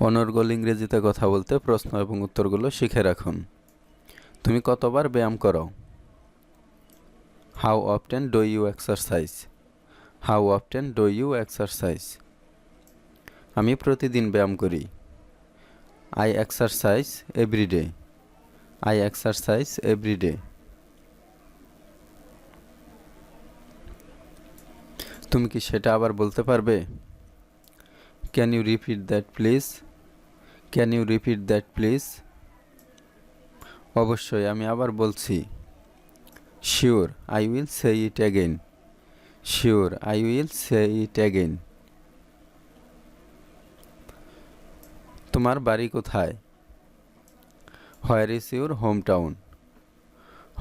অনর্গল ইংরেজিতে কথা বলতে প্রশ্ন এবং উত্তরগুলো শিখে রাখুন। তুমি কতবার ব্যায়াম করো? How often do you exercise how often do you exercise আমি প্রতিদিন ব্যায়াম করি। I exercise everyday I exercise everyday তুমি কি সেটা আবার বলতে পারবে? Can you repeat that please can you repeat that please অবশ্যই, আমি আবার বলছি। Sure I will say it again sure I will say it again তোমার বাড়ি কোথায়? Where is your home town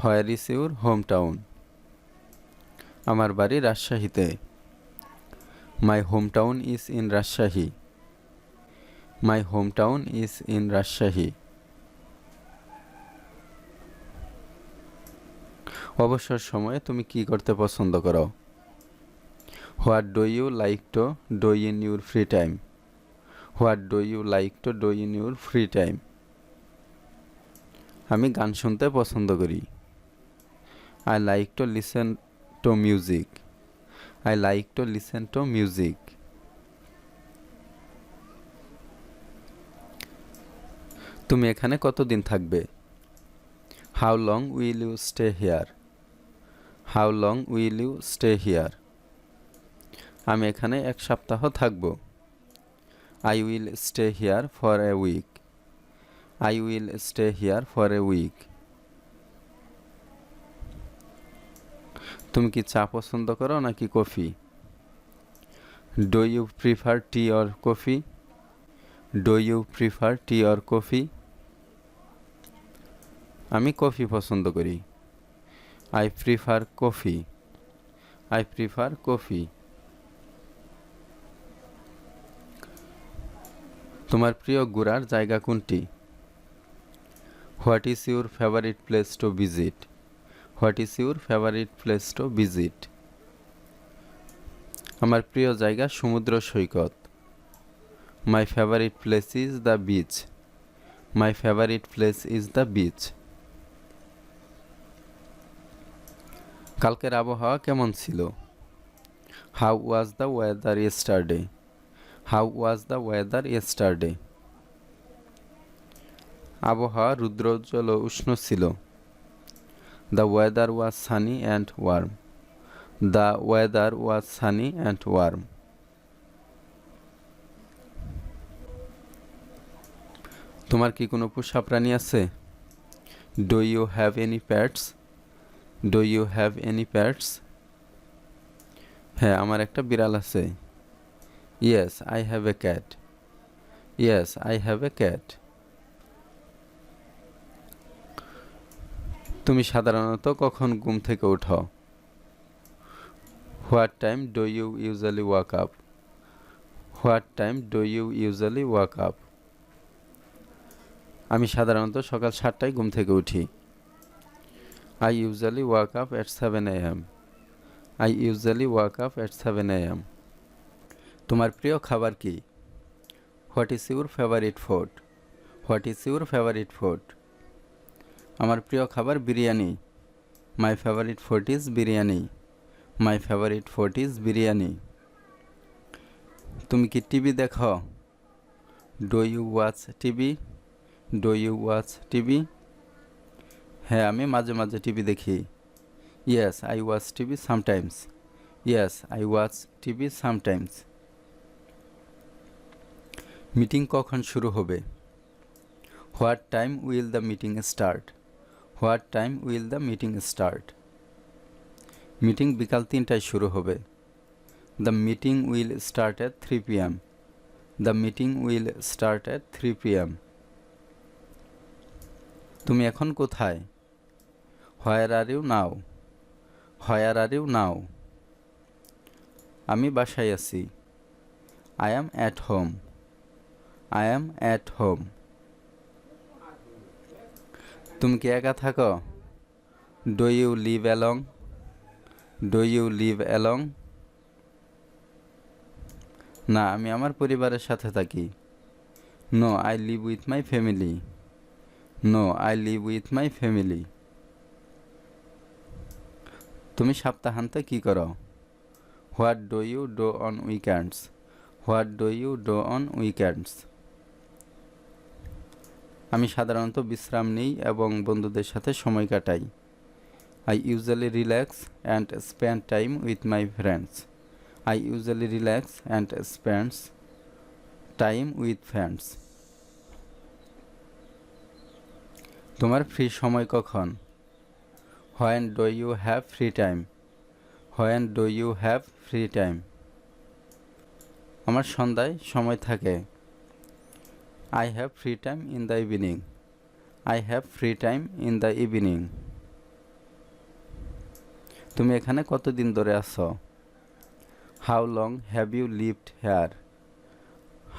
where is your home town আমার বাড়ি রাজশাহীতে। My home town is in Rajshahi my home town is in Rajshahi অবসর সময়ে তুমি কি করতে পছন্দ করো? What do you like to do in your free time what do you like to do in your free time আমি গান শুনতে পছন্দ করি। I like to listen to music I like to listen to music তুমি এখানে কতদিন থাকবে? How long will you stay here how long will you stay here আমি এখানে এক সপ্তাহ থাকব। I will stay here for a week I will stay here for a week তুমি কি চা পছন্দ করো নাকি coffee? Do you prefer tea or coffee do you prefer tea or coffee আমি কফি পছন্দ করি। I prefer coffee I prefer coffee তোমার প্রিয় ঘোরার জায়গা কোনটি? What is your favourite place to visit what is your favourite place to visit আমার প্রিয় জায়গা সমুদ্র সৈকত। My favourite place is the beach my favourite place is the beach কালকের আবহাওয়া কেমন ছিল? How was the weather yesterday how was the weather yesterday আবহাওয়া রুদ্রোজ্জ্বল উষ্ণ ছিল। The weather was sunny and warm the weather was sunny and warm তোমার কি কোনো পোষা প্রাণী আছে? Do you have any pets do you have any pets হ্যাঁ আমার একটা বিড়াল আছে। Yes I have a cat yes I have a cat তুমি সাধারণত কখন ঘুম থেকে উঠো? What time do you usually wake up what time do you usually wake up আমি সাধারণত সকাল সাতটায় ঘুম থেকে উঠি। I usually wake up at seven A M I usually wake up at seven A M তোমার প্রিয় খাবার কি? What is your favourite food what is your favourite food আমার প্রিয় খাবার biryani. My favourite food is biryani. My favourite food is biryani. তুমি কি TV দেখো? Do you watch TV? Do you watch TV হ্যাঁ আমি মাঝে মাঝে টিভি দেখি। Yes I watch TV sometimes yes I watch TV sometimes meeting কখন শুরু হবে? What time will the meeting start what time will the meeting start meeting বিকাল তিনটায় শুরু হবে। The meeting will start at three P M the meeting will start at three P M তুমি এখন কোথায়? Where are you now where are you now আমি বাসায় আছি। I am at home I am at home তুমি কি একা থাকো? Do you live along do you live along না, আমি আমার পরিবারের সাথে থাকি। No I live with my family no I live with my family তুমি সপ্তাহান্তে কী করো? What do you do on weekends what do you do on weekends আমি সাধারণত বিশ্রাম নিই এবং বন্ধুদের সাথে সময় কাটাই। I usually relax and spend time with my friends I usually relax and spends time with friends তোমার ফ্রি সময় কখন? When do you have free time when do you have free time আমার সন্ধ্যায় সময় থাকে। I have free time in the evening I have free time in the evening তুমি এখানে কতদিন ধরে আছো? How long have you lived here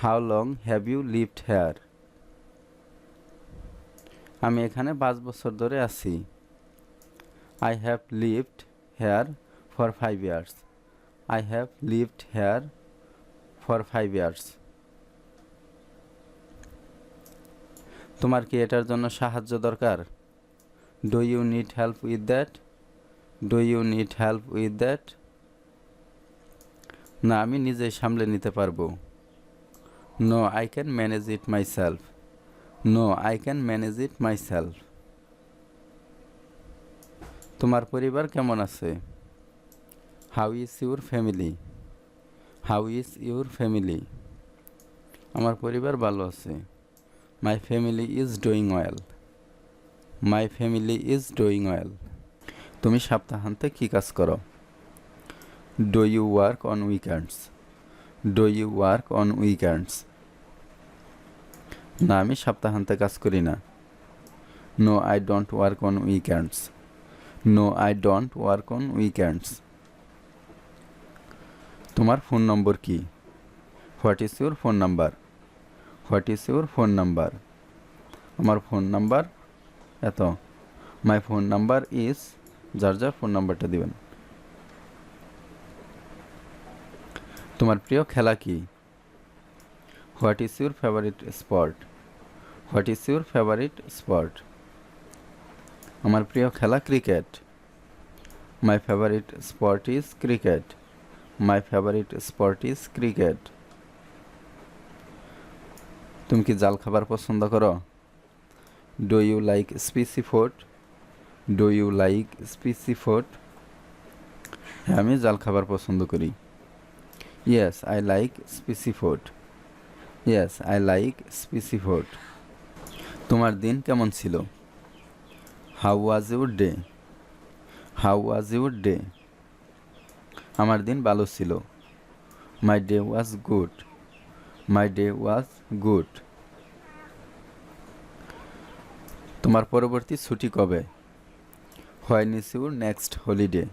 how long have you lived here আমি এখানে পাঁচ বছর ধরে আছি। I have lived here for five years I have lived here for five years তোমার কি এটার জন্য সাহায্য দরকার? Do you need help with that do you need help with that না, আমি নিজেই সামলে নিতে পারব। No I can manage it myself no I can manage it myself তোমার পরিবার কেমন আছে? How is your family how is your family আমার পরিবার ভালো আছে। My family is doing well my family is doing well তুমি সপ্তাহান্তে কী কাজ করো? Do you work on weekends do you work on weekends না, আমি সপ্তাহান্তে কাজ করি না। No I don't work on weekends no I don't work on weekends তোমার ফোন নম্বর কি? What is your phone number what is your phone number আমার phone number এত। মাই ফোন নাম্বার ইজ যার যার ফোন নাম্বারটা দিবেন। তোমার প্রিয় খেলা কি? What is your favourite sport what is your favourite sport আমার প্রিয় খেলা cricket. My favourite sport is cricket. My favourite sport is cricket. তুমি কি জাল খাবার পছন্দ করো? Do you like spicy food? Do you like spicy food? হ্যাঁ আমি জাল খাবার পছন্দ করি। Yes, I like spicy food. Yes I like spicy food তোমার দিন কেমন ছিল? How was your day how was your day আমার দিন ভালো ছিল। My day was good my day was good তোমার পরবর্তী ছুটি কবে? When is your next holiday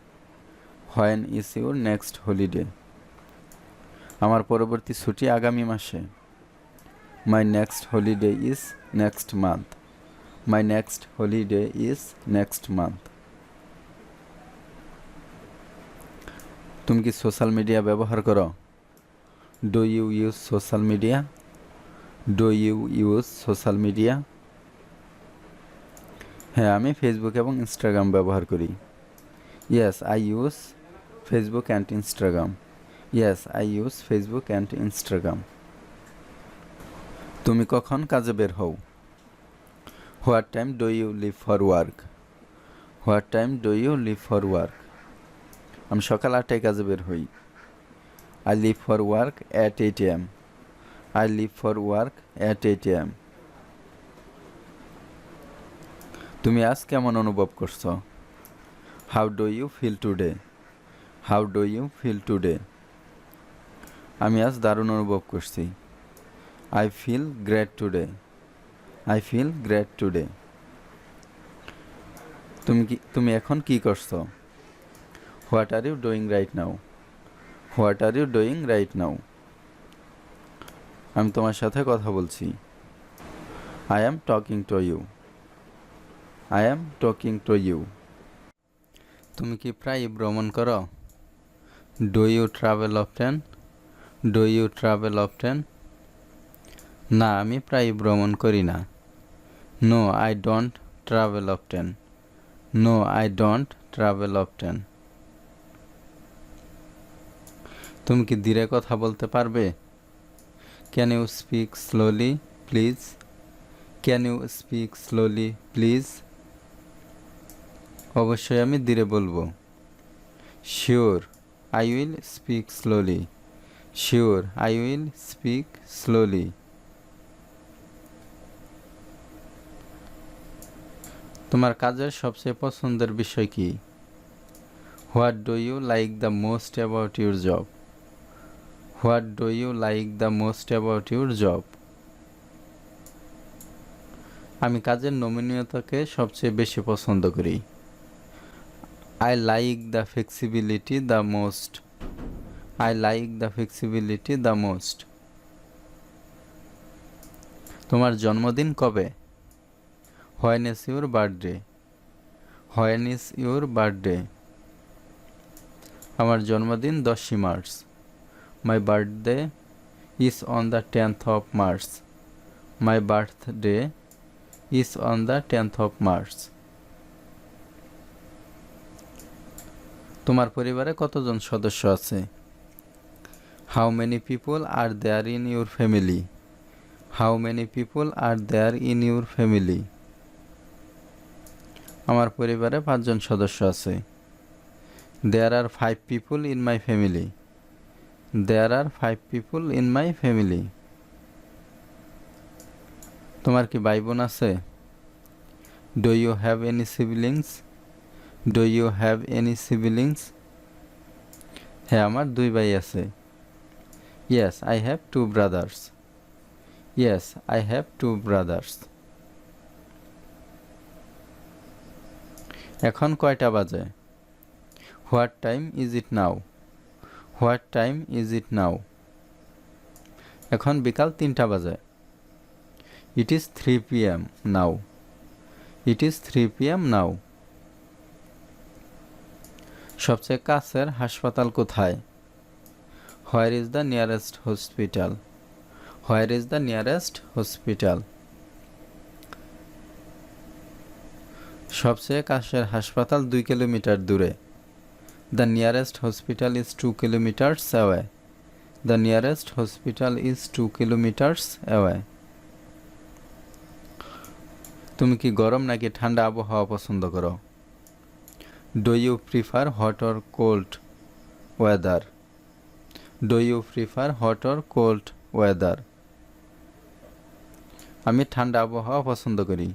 when is your next holiday আমার পরবর্তী ছুটি আগামী মাসে। My next holiday is next month my next holiday is next month তুমি কি সোশ্যাল মিডিয়া ব্যবহার করো do you use social media do you use social media হ্যাঁ আমি ফেসবুক এবং ইনস্টাগ্রাম ব্যবহার করি। Yes I use Facebook and Instagram yes I use Facebook and Instagram তুমি কখন কাজে বের হও? What time do you leave for work? What time do you leave for work? আমি সকাল আটটায় কাজে বের হই। I leave for work at eight AM. I leave for work at eight AM. তুমি আজ কেমন অনুভব করছ? How do you feel today? How do you feel today? আমি আজ দারুণ অনুভব করছি। I feel great today I feel great today তুমি কি তুমি এখন কি করছ? What are you doing right now what are you doing right now আমি তোমার সাথে কথা বলছি। I am talking to you I am talking to you তুমি কি প্রায় ভ্রমণ করো? Do you travel often do you travel often না, আমি প্রায় ভ্রমণ করি না। No I don't travel often no I don't travel often তুমি কি ধীরে কথা বলতে পারবে? Can you speak slowly please can you speak slowly please অবশ্যই আমি ধীরে বলব। Sure I will speak slowly sure I will speak slowly তোমার কাজের সবচেয়ে পছন্দের বিষয় কি? What do you like the most about your job what do you like the most about your job আমি কাজের নমনীয়তাকে সবচেয়ে বেশি পছন্দ করি। I like the flexibility the most I like the flexibility the most তোমার জন্মদিন কবে? When is your birthday when is your birthday আমার জন্মদিন দশই March. My birthday is on the tenth of March my birthday is on the tenth of March তোমার পরিবারে কতজন সদস্য আছে? How many people are there in your family how many people are there in your family আমার পরিবারে পাঁচজন সদস্য আছে। There are five people in my family there are five people in my family তোমার কি ভাই বোন আছে? Do you have any siblings do you have any siblings হ্যাঁ আমার দুই ভাই আছে। Yes I have two brothers yes I have two brothers এখন কয়টা বাজে? What time is it now? What time is it now? এখন বিকাল তিনটা বাজে। It is three P M now. It is three P M now. সবচেয়ে কাছের হাসপাতাল কোথায়? Where is the nearest hospital. Where is the nearest hospital. সবচেয়ে কাছের হাসপাতাল দুই কিলোমিটার দূরে। The nearest hospital is two kilometres away the nearest hospital is two kilometres away তুমি কি গরম নাকি ঠান্ডা আবহাওয়া পছন্দ করো? Do you prefer hot or cold weather do you prefer hot or cold weather আমি ঠান্ডা আবহাওয়া পছন্দ করি।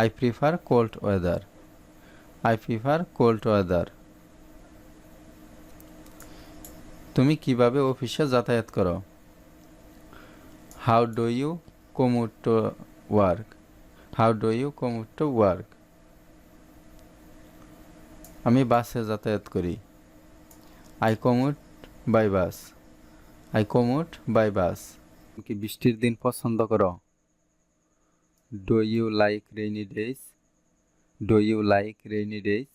I prefer cold weather I prefer cold weather তুমি কীভাবে অফিসে যাতায়াত করো? How do you commute to work how do you commute to work আমি বাসে যাতায়াত করি। I commute by bus I commute by bus কি বৃষ্টির দিন পছন্দ করো? Do you like rainy days do you like rainy days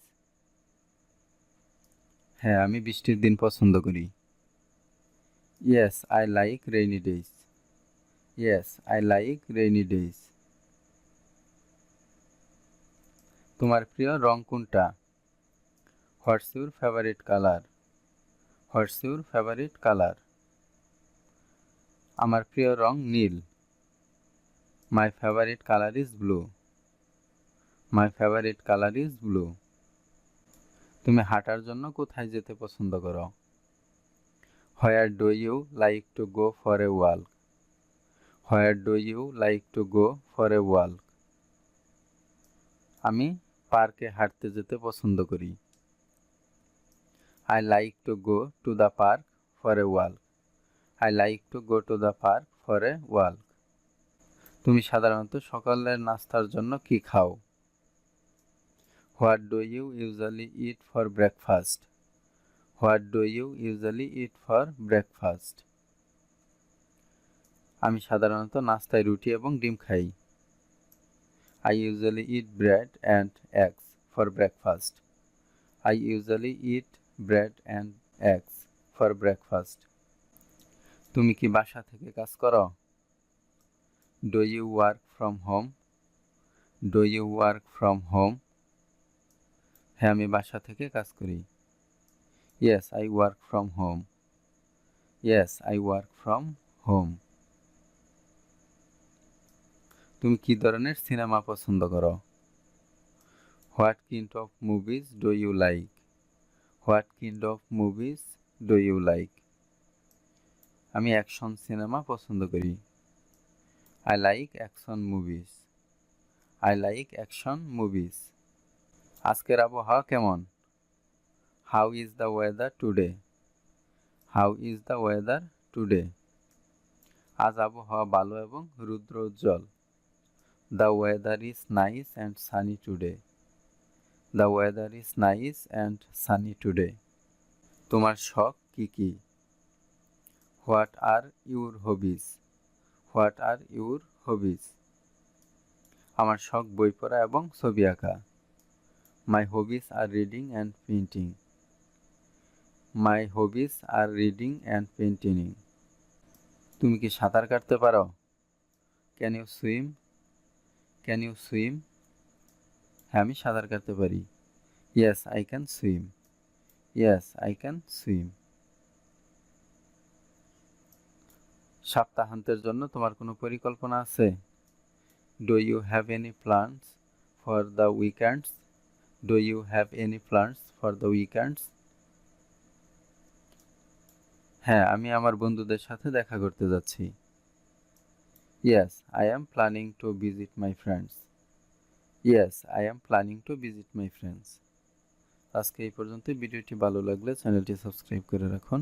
হ্যাঁ আমি বৃষ্টির দিন পছন্দ করি। Yes I like rainy days yes I like rainy days তোমার প্রিয় রং কোনটা? What's your favourite colour what's your favourite colour আমার প্রিয় রং নীল। My favourite colour is blue my favourite colour is blue তুমি হাঁটার জন্য কোথায় যেতে পছন্দ করো? Where do you like to go for a walk where do you like to go for a walk আমি পার্কে হাঁটতে যেতে পছন্দ করি। I like to go to the park for a walk I like to go to the park for a walk তুমি সাধারণত সকালের নাস্তার জন্য কি খাও? What do you usually eat for breakfast what do you usually eat for breakfast আমি সাধারণত নাস্তায় রুটি এবং ডিম খাই। I usually eat bread and eggs for breakfast I usually eat bread and eggs for breakfast তুমি কি বাসা থেকে কাজ করো? Do you work from home do you work from home হ্যাঁ আমি বাসা থেকে কাজ করি। Yes I work from home yes I work from home তুমি কি ধরনের সিনেমা পছন্দ করো? What kind of movies do you like what kind of movies do you like আমি অ্যাকশন সিনেমা পছন্দ করি। I like action movies I like action movies আজকের আবহাওয়া কেমন? How is the weather today how is the weather today আজ আবহাওয়া ভালো এবং রুদ্র উজ্জ্বল। The weather is nice and sunny today the weather is nice and sunny today তোমার শখ কি কি? What are your hobbies what are your hobbies আমার শখ বই পড়া এবং ছবি আঁকা। My hobbies are reading and painting my hobbies are reading and painting তুমি কি সাঁতার কাটতে পারো? Can you swim? Can you swim? হ্যাঁ আমি সাঁতার কাটতে পারি। Yes, I can swim. Yes, I can swim. সপ্তাহান্তের জন্য তোমার কোনো পরিকল্পনা আছে? Do you have any plans for the weekends do you have any plans for the weekends হ্যাঁ আমি আমার বন্ধুদের সাথে দেখা করতে যাচ্ছি। Yes I am planning to visit my friends yes I am planning to visit my friends আজকে এই পর্যন্ত ভিডিওটি ভালো লাগলে চ্যানেলটি সাবস্ক্রাইব করে রাখুন।